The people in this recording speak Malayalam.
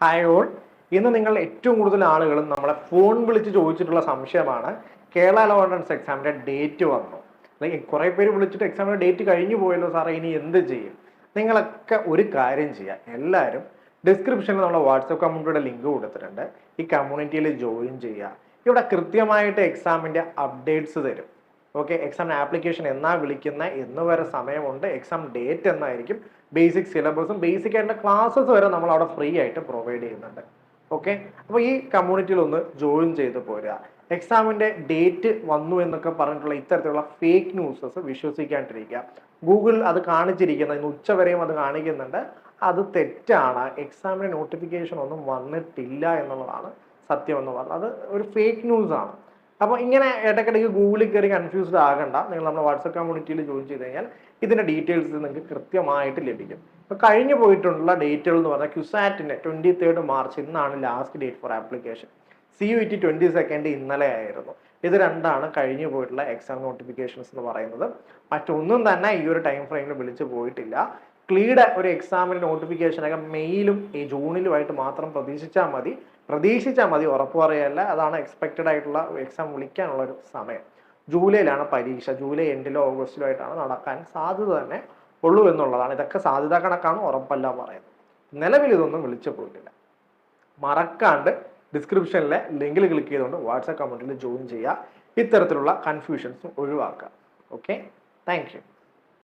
ഹായ് ഓൾ ഇന്ന് നിങ്ങൾ ഏറ്റവും കൂടുതൽ ആളുകളും നമ്മളെ ഫോൺ വിളിച്ച് ചോദിച്ചിട്ടുള്ള സംശയമാണ്. കേരള ലോ എക്സാമിന്റെ ഡേറ്റ് വന്നു. അല്ലെങ്കിൽ കുറേ പേര് വിളിച്ചിട്ട് എക്സാമിന്റെ ഡേറ്റ് കഴിഞ്ഞു പോയല്ലോ സാറേ ഇനി എന്ത് ചെയ്യും? നിങ്ങളൊക്കെ ഒരു കാര്യം ചെയ്യുക എല്ലാവരും ഡിസ്ക്രിപ്ഷനിൽ നമ്മുടെ വാട്സപ്പ് കമ്മ്യൂണിറ്റിയുടെ ലിങ്ക് കൊടുത്തിട്ടുണ്ട്. ഈ കമ്മ്യൂണിറ്റിയിൽ ജോയിൻ ചെയ്യുക ഇവിടെ കൃത്യമായിട്ട് എക്സാമിന്റെ അപ്ഡേറ്റ്സ് തരും. ഓക്കെ എക്സാം ആപ്ലിക്കേഷൻ എന്നാ വിളിക്കുന്ന എന്ന് വരെ സമയമുണ്ട്. എക്സാം ഡേറ്റ് എന്നായിരിക്കും. ബേസിക് സിലബസും ബേസിക് ആയിട്ടുള്ള ക്ലാസ്സസ് വരെ നമ്മൾ അവിടെ ഫ്രീ ആയിട്ട് പ്രൊവൈഡ് ചെയ്യുന്നുണ്ട്. ഓക്കെ അപ്പോൾ ഈ കമ്മ്യൂണിറ്റിയിൽ ഒന്ന് ജോയിൻ ചെയ്ത് പോരുക. എക്സാമിന്റെ ഡേറ്റ് വന്നു എന്നൊക്കെ പറഞ്ഞിട്ടുള്ള ഇത്തരത്തിലുള്ള ഫേക്ക് ന്യൂസസ് വിശ്വസിക്കാണ്ടിരിക്കുക. ഗൂഗിൾ അത് കാണിച്ചിരിക്കുന്ന. ഇന്ന് ഉച്ചവരെയും അത് കാണിക്കുന്നുണ്ട്. അത് തെറ്റാണ്. എക്സാമിന്റെ നോട്ടിഫിക്കേഷൻ ഒന്നും വന്നിട്ടില്ല എന്നുള്ളതാണ് സത്യം എന്ന് പറഞ്ഞത്. അത് ഒരു ഫേക്ക് ന്യൂസാണ് അപ്പോൾ ഇങ്ങനെ ഇടയ്ക്കിടയ്ക്ക് ഗൂഗിളിൽ കയറി കൺഫ്യൂസ്ഡ് ആകണ്ട. നിങ്ങൾ നമ്മുടെ വാട്സപ്പ് കമ്മ്യൂണിറ്റിയിൽ ജോയിൻ ചെയ്ത് കഴിഞ്ഞാൽ ഇതിന്റെ ഡീറ്റെയിൽസ് നിങ്ങൾക്ക് കൃത്യമായിട്ട് ലഭിക്കും. ഇപ്പോൾ കഴിഞ്ഞു പോയിട്ടുള്ള ഡേറ്റുകൾ എന്ന് പറഞ്ഞാൽ ക്യുസാറ്റിന്റെ ട്വന്റി തേർഡ് മാർച്ച് ഇന്നാണ് last date for application C U T twenty second ഇന്നലെ ആയിരുന്നു. ഇത് രണ്ടാണ് കഴിഞ്ഞു പോയിട്ടുള്ള എക്സാം നോട്ടിഫിക്കേഷൻസ് എന്ന് പറയുന്നത്. മറ്റൊന്നും തന്നെ ഈ ഒരു ടൈം ഫ്രെയിമിൽ വിളിച്ചു പോയിട്ടില്ല. ക്ലീഡ് ഒരു എക്സാമിന് നോട്ടിഫിക്കേഷൻ ഒക്കെ മെയിലും ഈ ജൂണിലുമായിട്ട് മാത്രം പ്രതീക്ഷിച്ചാൽ മതി. പ്രതീക്ഷിച്ചാൽ മതി ഉറപ്പ് പറയല്ല അതാണ് എക്സ്പെക്റ്റഡ് ആയിട്ടുള്ള എക്സാം വിളിക്കാനുള്ള ഒരു സമയം. ജൂലൈയിലാണ് പരീക്ഷ. ജൂലൈ എൻഡിലോ ഓഗസ്റ്റിലോ ആയിട്ടാണ് നടക്കാൻ സാധ്യത തന്നെ ഉള്ളൂ എന്നുള്ളതാണ്. ഇതൊക്കെ സാധ്യത കണക്കാണ് ഉറപ്പല്ല പറയുന്നത്. നിലവിൽ ഇതൊന്നും വിളിച്ചു പോയിട്ടില്ല. മറക്കാണ്ട് ഡിസ്ക്രിപ്ഷനിലെ ലിങ്കിൽ ക്ലിക്ക് ചെയ്തുകൊണ്ട് വാട്സാപ്പ് കമന്റിൽ ജോയിൻ ചെയ്യുക. ഇത്തരത്തിലുള്ള കൺഫ്യൂഷൻസും ഒഴിവാക്കുക. Okay thank